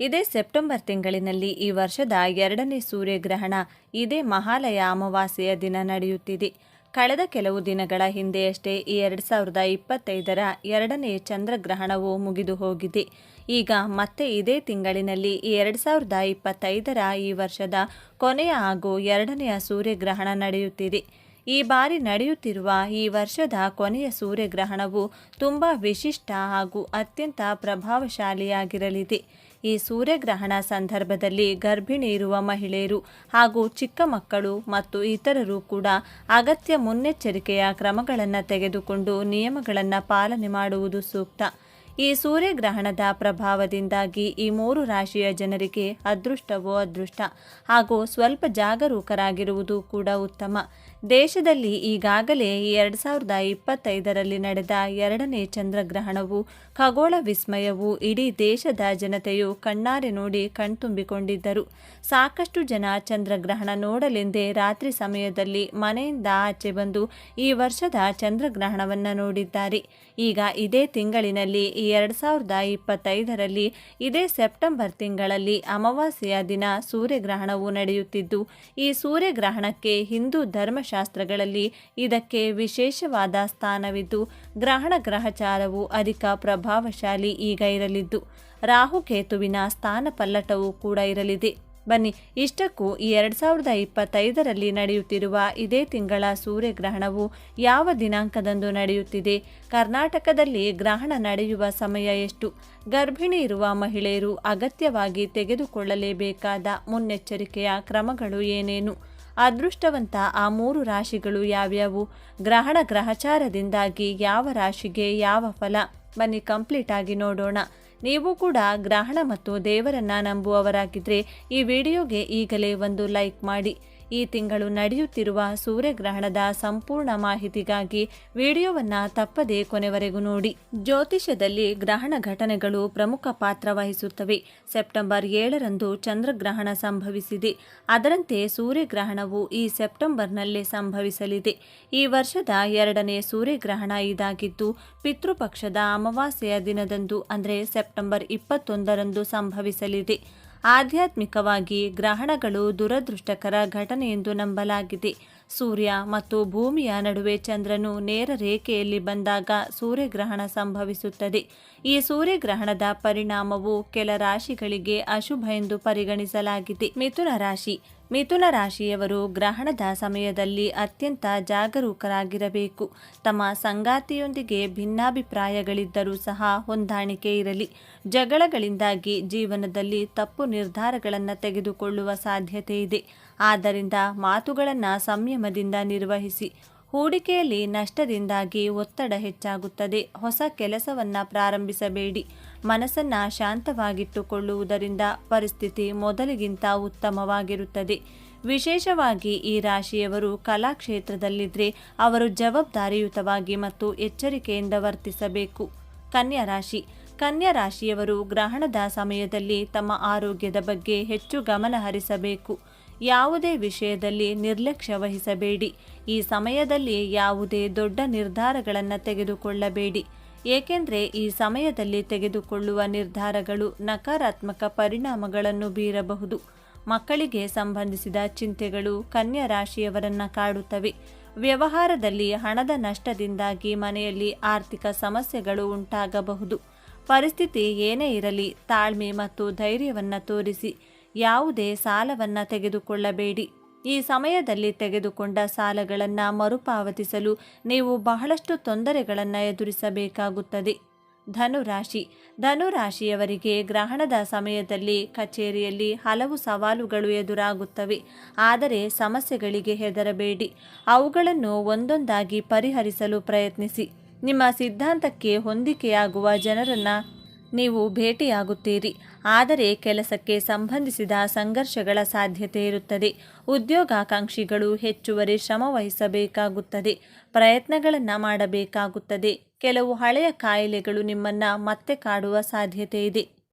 ಇದೇ ಸೆಪ್ಟೆಂಬರ್ ತಿಂಗಳಿನಲ್ಲಿ ಈ ವರ್ಷದ ಎರಡನೇ ಸೂರ್ಯಗ್ರಹಣ ಇದೇ ಮಹಾಲಯ ಅಮಾವಾಸ್ಯೆಯ ದಿನ ನಡೆಯುತ್ತಿದೆ. ಕಳೆದ ಕೆಲವು ದಿನಗಳ ಹಿಂದೆಯಷ್ಟೇ ಈ ಎರಡು ಸಾವಿರದ ಇಪ್ಪತ್ತೈದರ ಎರಡನೇ ಚಂದ್ರಗ್ರಹಣವು ಮುಗಿದು ಹೋಗಿದೆ. ಈಗ ಮತ್ತೆ ಇದೇ ತಿಂಗಳಿನಲ್ಲಿ ಈ ಎರಡು ಸಾವಿರದ ಇಪ್ಪತ್ತೈದರ ಈ ವರ್ಷದ ಕೊನೆಯ ಹಾಗೂ ಎರಡನೆಯ ಸೂರ್ಯಗ್ರಹಣ ನಡೆಯುತ್ತಿದೆ. ಈ ಬಾರಿ ನಡೆಯುತ್ತಿರುವ ಈ ವರ್ಷದ ಕೊನೆಯ ಸೂರ್ಯಗ್ರಹಣವು ತುಂಬ ವಿಶಿಷ್ಟ ಹಾಗೂ ಅತ್ಯಂತ ಪ್ರಭಾವಶಾಲಿಯಾಗಿರಲಿದೆ. ಈ ಸೂರ್ಯಗ್ರಹಣ ಸಂದರ್ಭದಲ್ಲಿ ಗರ್ಭಿಣಿ ಇರುವ ಮಹಿಳೆಯರು ಹಾಗೂ ಚಿಕ್ಕ ಮಕ್ಕಳು ಮತ್ತು ಇತರರು ಕೂಡ ಅಗತ್ಯ ಮುನ್ನೆಚ್ಚರಿಕೆಯ ಕ್ರಮಗಳನ್ನು ತೆಗೆದುಕೊಂಡು ನಿಯಮಗಳನ್ನು ಪಾಲನೆ ಮಾಡುವುದು ಸೂಕ್ತ. ಈ ಸೂರ್ಯಗ್ರಹಣದ ಪ್ರಭಾವದಿಂದಾಗಿ ಈ ಮೂರು ರಾಶಿಯ ಜನರಿಗೆ ಅದೃಷ್ಟವೋ ಅದೃಷ್ಟ ಹಾಗೂ ಸ್ವಲ್ಪ ಜಾಗರೂಕರಾಗಿರುವುದು ಕೂಡ ಉತ್ತಮ. ದೇಶದಲ್ಲಿ ಈಗಾಗಲೇ ಎರಡು ಸಾವಿರದ ಇಪ್ಪತ್ತೈದರಲ್ಲಿ ನಡೆದ ಎರಡನೇ ಚಂದ್ರಗ್ರಹಣವು ಖಗೋಳ ವಿಸ್ಮಯವು ಇಡೀ ದೇಶದ ಜನತೆಯು ಕಣ್ಣಾರೆ ನೋಡಿ ಕಣ್ತುಂಬಿಕೊಂಡಿದ್ದರು. ಸಾಕಷ್ಟು ಜನ ಚಂದ್ರಗ್ರಹಣ ನೋಡಲೆಂದೇ ರಾತ್ರಿ ಸಮಯದಲ್ಲಿ ಮನೆಯಿಂದ ಆಚೆ ಬಂದು ಈ ವರ್ಷದ ಚಂದ್ರಗ್ರಹಣವನ್ನು ನೋಡಿದ್ದಾರೆ. ಈಗ ಇದೇ ತಿಂಗಳಿನಲ್ಲಿ ಈ ಎರಡು ಸಾವಿರದ ಇಪ್ಪತ್ತೈದರಲ್ಲಿ ಇದೇ ಸೆಪ್ಟೆಂಬರ್ ತಿಂಗಳಲ್ಲಿ ಅಮಾವಾಸ್ಯೆಯ ದಿನ ಸೂರ್ಯಗ್ರಹಣವು ನಡೆಯುತ್ತಿದ್ದು, ಈ ಸೂರ್ಯಗ್ರಹಣಕ್ಕೆ ಹಿಂದೂ ಧರ್ಮಶಾಸ್ತ್ರಗಳಲ್ಲಿ ಇದಕ್ಕೆ ವಿಶೇಷವಾದ ಸ್ಥಾನವಿದ್ದು, ಗ್ರಹಣ ಗ್ರಹಚಾರವು ಅಧಿಕ ಪ್ರಭಾವಶಾಲಿ ಈಗ ಇರಲಿದ್ದು ರಾಹುಕೇತುವಿನ ಸ್ಥಾನ ಪಲ್ಲಟವೂ ಕೂಡ ಇರಲಿದೆ. ಬನ್ನಿ, ಇಷ್ಟಕ್ಕೂ ಈ ಎರಡು ಸಾವಿರದ ಇಪ್ಪತ್ತೈದರಲ್ಲಿ ನಡೆಯುತ್ತಿರುವ ಇದೇ ತಿಂಗಳ ಸೂರ್ಯಗ್ರಹಣವು ಯಾವ ದಿನಾಂಕದಂದು ನಡೆಯುತ್ತಿದೆ? ಕರ್ನಾಟಕದಲ್ಲಿ ಗ್ರಹಣ ನಡೆಯುವ ಸಮಯ ಎಷ್ಟು? ಗರ್ಭಿಣಿ ಇರುವ ಮಹಿಳೆಯರು ಅಗತ್ಯವಾಗಿ ತೆಗೆದುಕೊಳ್ಳಲೇಬೇಕಾದ ಮುನ್ನೆಚ್ಚರಿಕೆಯ ಕ್ರಮಗಳು ಏನೇನು? ಅದೃಷ್ಟವಂತ ಆ ಮೂರು ರಾಶಿಗಳು ಯಾವ್ಯಾವು? ಗ್ರಹಣ ಗ್ರಹಚಾರದಿಂದಾಗಿ ಯಾವ ರಾಶಿಗೆ ಯಾವ ಫಲ? ಬನ್ನಿ, ಕಂಪ್ಲೀಟ್ ಆಗಿ ನೋಡೋಣ. ನೀವು ಕೂಡ ಗ್ರಹಣ ಮತ್ತು ದೇವರನ್ನ ನಂಬುವವರಾಗಿದ್ದರೆ ಈ ವಿಡಿಯೋಗೆ ಈಗಲೇ ಒಂದು ಲೈಕ್ ಮಾಡಿ. ಈ ತಿಂಗಳು ನಡೆಯುತ್ತಿರುವ ಸೂರ್ಯಗ್ರಹಣದ ಸಂಪೂರ್ಣ ಮಾಹಿತಿಗಾಗಿ ವಿಡಿಯೋವನ್ನು ತಪ್ಪದೆ ಕೊನೆವರೆಗೂ ನೋಡಿ. ಜ್ಯೋತಿಷ್ಯದಲ್ಲಿ ಗ್ರಹಣ ಘಟನೆಗಳು ಪ್ರಮುಖ ಪಾತ್ರ ವಹಿಸುತ್ತವೆ. ಸೆಪ್ಟೆಂಬರ್ ಏಳರಂದು ಚಂದ್ರಗ್ರಹಣ ಸಂಭವಿಸಿದೆ. ಅದರಂತೆ ಸೂರ್ಯಗ್ರಹಣವು ಈ ಸೆಪ್ಟೆಂಬರ್ನಲ್ಲೇ ಸಂಭವಿಸಲಿದೆ. ಈ ವರ್ಷದ ಎರಡನೇ ಸೂರ್ಯಗ್ರಹಣ ಇದಾಗಿದ್ದು, ಪಿತೃಪಕ್ಷದ ಅಮಾವಾಸ್ಯೆಯ ದಿನದಂದು, ಅಂದರೆ ಸೆಪ್ಟೆಂಬರ್ ಇಪ್ಪತ್ತೊಂದರಂದು ಸಂಭವಿಸಲಿದೆ. ಆಧ್ಯಾತ್ಮಿಕವಾಗಿ ಗ್ರಹಣಗಳು ದುರದೃಷ್ಟಕರ ಘಟನೆ ಎಂದು ನಂಬಲಾಗಿದೆ. ಸೂರ್ಯ ಮತ್ತು ಭೂಮಿಯ ನಡುವೆ ಚಂದ್ರನು ನೇರ ರೇಖೆಯಲ್ಲಿ ಬಂದಾಗ ಸೂರ್ಯಗ್ರಹಣ ಸಂಭವಿಸುತ್ತದೆ. ಈ ಸೂರ್ಯಗ್ರಹಣದ ಪರಿಣಾಮವು ಕೆಲ ರಾಶಿಗಳಿಗೆ ಅಶುಭ ಎಂದು ಪರಿಗಣಿಸಲಾಗಿದೆ. ಮಿಥುನ ರಾಶಿ ಮಿಥುನ ರಾಶಿಯವರು ಗ್ರಹಣದ ಸಮಯದಲ್ಲಿ ಅತ್ಯಂತ ಜಾಗರೂಕರಾಗಿರಬೇಕು. ತಮ್ಮ ಸಂಗಾತಿಯೊಂದಿಗೆ ಭಿನ್ನಾಭಿಪ್ರಾಯಗಳಿದ್ದರೂ ಸಹ ಹೊಂದಾಣಿಕೆ ಇರಲಿ. ಜಗಳಗಳಿಂದಾಗಿ ಜೀವನದಲ್ಲಿ ತಪ್ಪು ನಿರ್ಧಾರಗಳನ್ನು ತೆಗೆದುಕೊಳ್ಳುವ ಸಾಧ್ಯತೆ ಇದೆ. ಆದ್ದರಿಂದ ಮಾತುಗಳನ್ನು ಸಂಯಮದಿಂದ ನಿರ್ವಹಿಸಿ. ಹೂಡಿಕೆಯಲ್ಲಿ ನಷ್ಟದಿಂದಾಗಿ ಒತ್ತಡ ಹೆಚ್ಚಾಗುತ್ತದೆ. ಹೊಸ ಕೆಲಸವನ್ನು ಪ್ರಾರಂಭಿಸಬೇಡಿ. ಮನಸ್ಸನ್ನು ಶಾಂತವಾಗಿಟ್ಟುಕೊಳ್ಳುವುದರಿಂದ ಪರಿಸ್ಥಿತಿ ಮೊದಲಿಗಿಂತ ಉತ್ತಮವಾಗಿರುತ್ತದೆ. ವಿಶೇಷವಾಗಿ ಈ ರಾಶಿಯವರು ಕಲಾಕ್ಷೇತ್ರದಲ್ಲಿದ್ದರೆ ಅವರು ಜವಾಬ್ದಾರಿಯುತವಾಗಿ ಮತ್ತು ಎಚ್ಚರಿಕೆಯಿಂದ ವರ್ತಿಸಬೇಕು. ಕನ್ಯಾ ರಾಶಿ. ಕನ್ಯಾ ರಾಶಿಯವರು ಗ್ರಹಣದ ಸಮಯದಲ್ಲಿ ತಮ್ಮ ಆರೋಗ್ಯದ ಬಗ್ಗೆ ಹೆಚ್ಚು ಗಮನ ಹರಿಸಬೇಕು ಯಾವುದೇ ವಿಷಯದಲ್ಲಿ ನಿರ್ಲಕ್ಷ್ಯ ವಹಿಸಬೇಡಿ. ಈ ಸಮಯದಲ್ಲಿ ಯಾವುದೇ ದೊಡ್ಡ ನಿರ್ಧಾರಗಳನ್ನು ತೆಗೆದುಕೊಳ್ಳಬೇಡಿ. ಏಕೆಂದರೆ ಈ ಸಮಯದಲ್ಲಿ ತೆಗೆದುಕೊಳ್ಳುವ ನಿರ್ಧಾರಗಳು ನಕಾರಾತ್ಮಕ ಪರಿಣಾಮಗಳನ್ನು ಬೀರಬಹುದು. ಮಕ್ಕಳಿಗೆ ಸಂಬಂಧಿಸಿದ ಚಿಂತೆಗಳು ಕನ್ಯಾ ರಾಶಿಯವರನ್ನು ಕಾಡುತ್ತವೆ. ವ್ಯವಹಾರದಲ್ಲಿ ಹಣದ ನಷ್ಟದಿಂದಾಗಿ ಮನೆಯಲ್ಲಿ ಆರ್ಥಿಕ ಸಮಸ್ಯೆಗಳು ಉಂಟಾಗಬಹುದು. ಪರಿಸ್ಥಿತಿ ಏನೇ ಇರಲಿ ತಾಳ್ಮೆ ಮತ್ತು ಧೈರ್ಯವನ್ನು ತೋರಿಸಿ. ಯಾವುದೇ ಸಾಲವನ್ನು ತೆಗೆದುಕೊಳ್ಳಬೇಡಿ. ಈ ಸಮಯದಲ್ಲಿ ತೆಗೆದುಕೊಂಡ ಸಾಲಗಳನ್ನು ಮರುಪಾವತಿಸಲು ನೀವು ಬಹಳಷ್ಟು ತೊಂದರೆಗಳನ್ನು ಎದುರಿಸಬೇಕಾಗುತ್ತದೆ. ಧನುರಾಶಿ. ಧನುರಾಶಿಯವರಿಗೆ ಗ್ರಹಣದ ಸಮಯದಲ್ಲಿ ಕಚೇರಿಯಲ್ಲಿ ಹಲವು ಸವಾಲುಗಳು ಎದುರಾಗುತ್ತವೆ. ಆದರೆ ಸಮಸ್ಯೆಗಳಿಗೆ ಹೆದರಬೇಡಿ. ಅವುಗಳನ್ನು ಒಂದೊಂದಾಗಿ ಪರಿಹರಿಸಲು ಪ್ರಯತ್ನಿಸಿ. ನಿಮ್ಮ ಸಿದ್ಧಾಂತಕ್ಕೆ ಹೊಂದಿಕೆಯಾಗುವ ಜನರನ್ನು ನೀವು ಭೇಟಿಯಾಗುತ್ತೀರಿ. ಆದರೆ ಕೆಲಸಕ್ಕೆ ಸಂಬಂಧಿಸಿದ ಸಂಘರ್ಷಗಳ ಸಾಧ್ಯತೆ ಇರುತ್ತದೆ. ಉದ್ಯೋಗಾಕಾಂಕ್ಷಿಗಳು ಹೆಚ್ಚುವರಿ ಶ್ರಮ ವಹಿಸಬೇಕಾಗುತ್ತದೆ. ಪ್ರಯತ್ನಗಳನ್ನು ಮಾಡಬೇಕಾಗುತ್ತದೆ. ಕೆಲವು ಹಳೆಯ ಕಾಯಿಲೆಗಳು ನಿಮ್ಮನ್ನು ಮತ್ತೆ ಕಾಡುವ ಸಾಧ್ಯತೆ ಇದೆ.